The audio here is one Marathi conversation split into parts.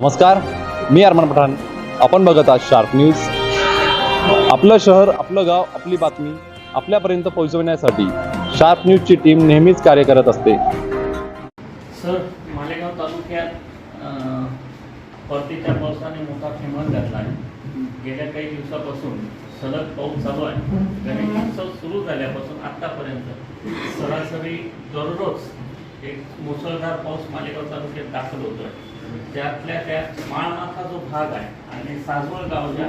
नमस्कार मी अरमान पठाण. आपण बघत आहात शार्प न्यूज आपलं शहर आपलं गाव आपली बातमी आपल्यापर्यंत पोहोचवण्यासाठी शार्प न्यूजची टीम नेहमीच कार्य करत असते. सर मालेगाव तालुक्यात परतीच्या पावसाने मोठा फेमस घातला आहे. गेल्या काही दिवसापासून सलग पाऊस चालू आहे. गणेशोत्सव सुरू झाल्यापासून आत्तापर्यंत सरासरी दररोज एक मुसळधार पाऊस मालेगाव तालुक्यात दाखल होतो आहे त्यातल्या त्यात माळमाथा जो भाग आहे आणि सासवड गाव ज्या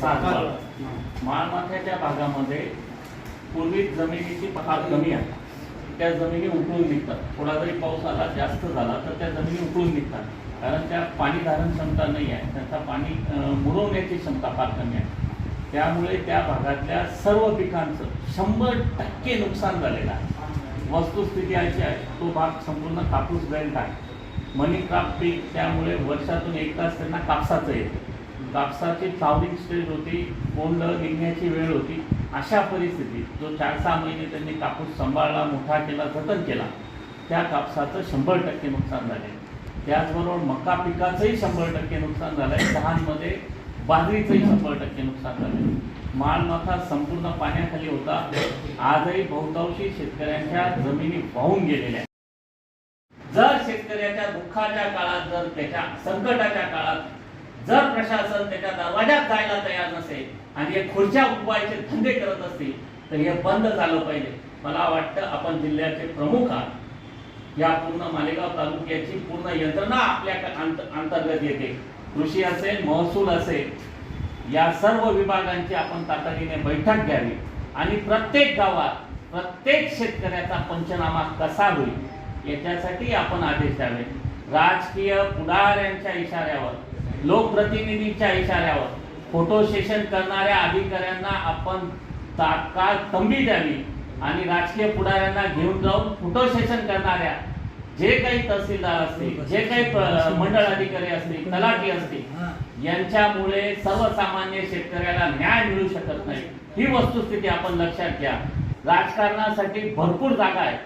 सासवड माळमाथ्याच्या भागामध्ये पूर्वी जमिनीची फार कमी आहे. त्या जमिनी उकळून निघतात. थोडा जरी पाऊस आला जास्त झाला तर त्या जमिनी उकळून निघतात. कारण त्या पाणी धारण क्षमता नाही आहे. त्यांचा पाणी मुरवण्याची क्षमता फार कमी आहे. त्यामुळे त्या भागातल्या सर्व पिकांचं शंभर टक्के नुकसान झालेलं आहे. वस्तुस्थिती अशी आहे तो भाग संपूर्ण कापूस बेल्ट आहे मनी क्राफ्ट पीक त्यामुळे वर्षातून एक तास त्यांना कापसाचं येतं. कापसाची फ्लावरिंग स्टेज होती कोंड निघण्याची वेळ होती. अशा परिस्थितीत जो चार सहा महिने त्यांनी कापूस सांभाळला मोठा केला जतन केला त्या कापसाचं शंभर टक्के नुकसान झाले त्याचबरोबर मका पिकाचंही शंभर टक्के नुकसान झालंय. दहामध्ये बाजरीचंही शंभर टक्के नुकसान झालंय. मालमत्ता संपूर्ण पाण्याखाली होता. आजही बहुतांशी शेतकऱ्यांच्या जमिनी वाहून गेलेल्या आहेत. जर शेतकऱ्याच्या दुःखाच्या काळात जर त्याच्या संकटाच्या काळात जर प्रशासन त्याच्या दरवाजात जायला तयार नसेल आणि हे खुर्च्या उपायाचे धंदे करत असतील तर हे बंद झालं पाहिजे. मला वाटतं आपण जिल्ह्याचे प्रमुख आहात. या पूर्ण मालेगाव तालुक्याची पूर्ण यंत्रणा आपल्या अंतर्गत येते. कृषी असेल महसूल असेल या सर्व विभागांची आपण तातडीने बैठक घ्यावी. आणि प्रत्येक गावात प्रत्येक शेतकऱ्याचा पंचनामा कसा होईल? याच्यासाठी आपण आदेश द्यावे. राजकीय पुढाऱ्यांच्या इशाऱ्यावर लोकप्रतिनिधींच्या इशाऱ्यावर फोटो सेशन करणाऱ्या अधिकाऱ्यांना आपण तात्काळ तंबी द्यावी आणि राजकीय पुढाऱ्यांना घेऊन जाऊन फोटो सेशन करणाऱ्या जे काही तहसीलदार असतील जे काही मंडळ अधिकारी असतील तलाठी असतील यांच्यामुळे सर्वसामान्य शेतकऱ्याला न्याय मिळू शकत नाही. ही वस्तुस्थिती आपण लक्षात घ्या. राजकारणासाठी भरपूर जागा आहे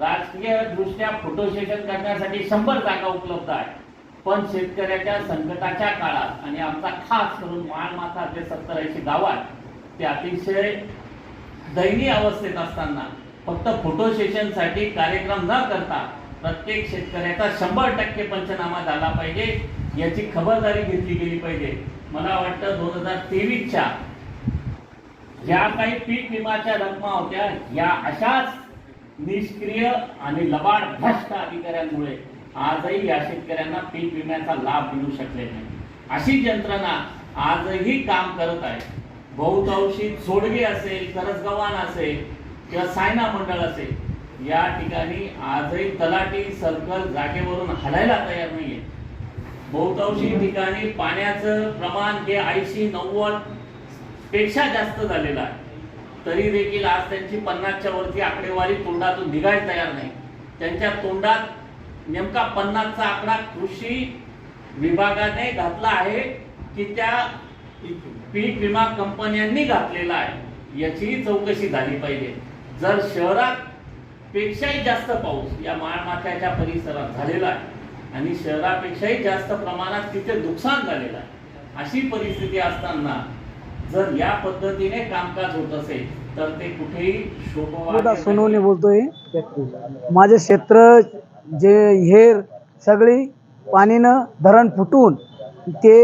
राजकीय दृष्ट्या फोटो सेशन करण्यासाठी शंभर जागा उपलब्ध आहे पण शेतकऱ्याच्या संकटाच्या काळात आणि आमचा खास करून माणमाथा ते सत्तर ऐंशी गावात ते अतिशय दयनीय अवस्थेत असताना फक्त फोटो सेशनसाठी कार्यक्रम न करता प्रत्येक शेतकऱ्याचा शंभर टक्के पंचनामा झाला पाहिजे याची खबरदारी घेतली गेली पाहिजे. मला वाटतं दोन हजार तेवीसच्या ज्या काही पीक विमाच्या रकमा होत्या या अशाच निष्क्रिय आणि लबाड भ्रष्ट अधिकाऱ्यांमुळे आजही या शेतकऱ्यांना पीक विम्याचा लाभ मिळू शकले नाही. अशी यंत्रणा आजही काम करत आहे. बहुतांशी जोडगे असेल करसगव्हाण असेल किंवा सायना मंडळ असेल या ठिकाणी आजही तलाठी सर्कल जागेवरून हलायला तयार नाहीये. बहुतांशी ठिकाणी पाण्याचं प्रमाण हे ऐंशी नव्वदपेक्षा जास्त झालेलं आहे. तरी देखील आज त्यांची पन्नासच्या वरती आकडेवारी तोंडातून निघायला तयार नाही. त्यांच्या तोंडात नेमका पन्नासचा आकडा कृषी विभागाने घातला आहे की त्या पीक विमा कंपन्यांनी घातलेला आहे. याचीही चौकशी झाली पाहिजे. जर शहरात पेक्षाही जास्त पाऊस या माळमाथ्याच्या परिसरात झालेला आहे आणि शहरापेक्षाही जास्त प्रमाणात तिथे नुकसान झालेलं आहे अशी परिस्थिती असताना जर या पद्धतीने कामकाज होत असेल तर ते कुठेही सोनवणे बोलतोय. माझे क्षेत्र जे हेर सगळी पाणीनं धरण फुटून ते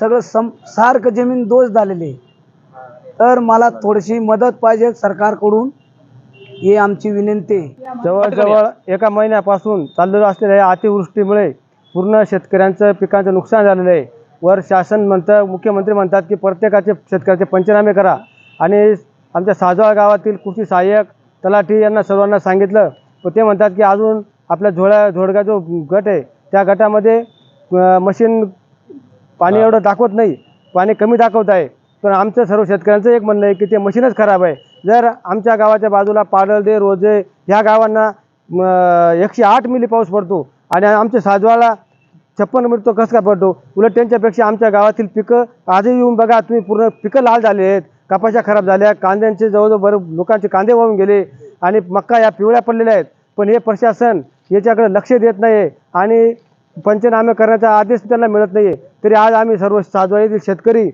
सगळं सम सारखं जमीन दोष झालेले तर मला थोडीशी मदत पाहिजे सरकारकडून ही आमची विनंती. जवळजवळ एका महिन्यापासून चाललेलं असलेल्या अतिवृष्टीमुळे पूर्ण शेतकऱ्यांचं पिकांचं नुकसान झालेलं आहे. वर शासन म्हणतं मुख्यमंत्री म्हणतात की प्रत्येकाचे शेतकऱ्याचे पंचनामे करा. आणि आमच्या साजवाळ गावातील कृषी सहाय्यक तलाठी यांना सर्वांना सांगितलं. पण ते म्हणतात की अजून आपल्या झोळ्या झोडगा जो गट आहे त्या गटामध्ये मशीन पाणी एवढं दाखवत नाही. पाणी कमी दाखवत आहे. पण आमचं सर्व शेतकऱ्यांचं एक म्हणणं आहे की ते मशीनच खराब आहे. जर आमच्या गावाच्या बाजूला पाडळदे रोजे ह्या गावांना एकशे आठ मिली पाऊस पडतो. आणि आमच्या साजवाला छप्पन मिनिट तो कसं काय पडतो? उलट त्यांच्यापेक्षा आमच्या गावातील पिकं आजही येऊन बघा तुम्ही पूर्ण पिकं लाल झाले आहेत. कपाशा खराब झाल्या कांद्यांचे जवळजवळ बरं लोकांचे कांदे वाहून गेले आणि मक्का या पिवळ्या पडलेल्या आहेत. पण हे प्रशासन याच्याकडे लक्ष देत नाही आणि पंचनामे करण्याचा आदेश त्यांना मिळत नाही आहे तरी आज आम्ही सर्व साजवाईतील शेतकरी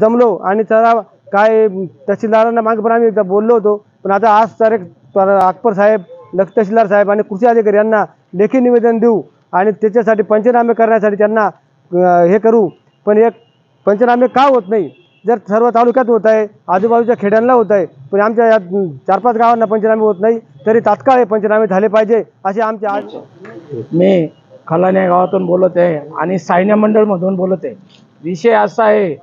जमलो आणि त्याला काय तहसीलदारांना मागे पण आम्ही एकदा बोललो होतो. पण आता आज तर अकबर साहेब लक्ष तहसीलदार साहेब आणि कृषी अधिकारी यांना लेखी निवेदन देऊ. आणि त्याच्यासाठी पंचनामे करण्यासाठी त्यांना हे करू. पण एक पंचनामे का होत नाही? जर सर्व तालुक्यात होत आहे आजूबाजूच्या खेड्यांना होत आहे पण आमच्या या चार पाच गावांना पंचनामे होत नाही तरी तात्काळ हे पंचनामे झाले पाहिजे असे आमचे आज मी खलाण्या गावातून बोलत आहे आणि सायन्या मंडळमधून बोलत आहे. विषय असा आहे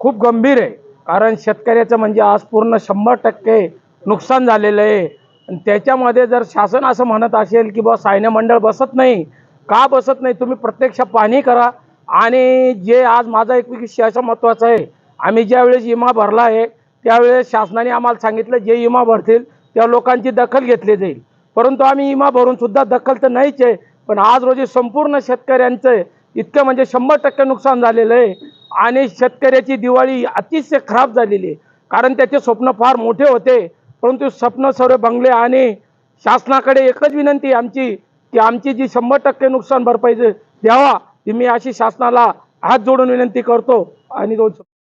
खूप गंभीर आहे कारण शेतकऱ्याचं म्हणजे आज पूर्ण शंभर टक्के नुकसान झालेलं आहे. आणि त्याच्यामध्ये जर शासन असं म्हणत असेल की बा सायन्य मंडळ बसत नाही का बसत नाही? तुम्ही प्रत्यक्ष पाहणी करा. आणि जे आज माझा एक विषय असा महत्त्वाचा आहे आम्ही ज्यावेळेस विमा भरला आहे त्यावेळेस शासनाने आम्हाला सांगितलं जे विमा भरतील त्या लोकांची दखल घेतली जाईल. परंतु आम्ही विमा भरून सुद्धा दखल तर नाहीच आहे पण आज रोजी संपूर्ण शेतकऱ्यांचं इतकं म्हणजे शंभर टक्के नुकसान झालेलं आहे. आणि शेतकऱ्याची दिवाळी अतिशय खराब झालेली आहे. कारण त्याचे स्वप्न फार मोठे होते. परंतु स्वप्न सर्व बंगले आणि शासनाकडे एकच विनंती आमची की आमची जी शंभर टक्के नुकसान भरपाईचे द्यावा ती मी अशी शासनाला हात जोडून विनंती करतो. आणि दोन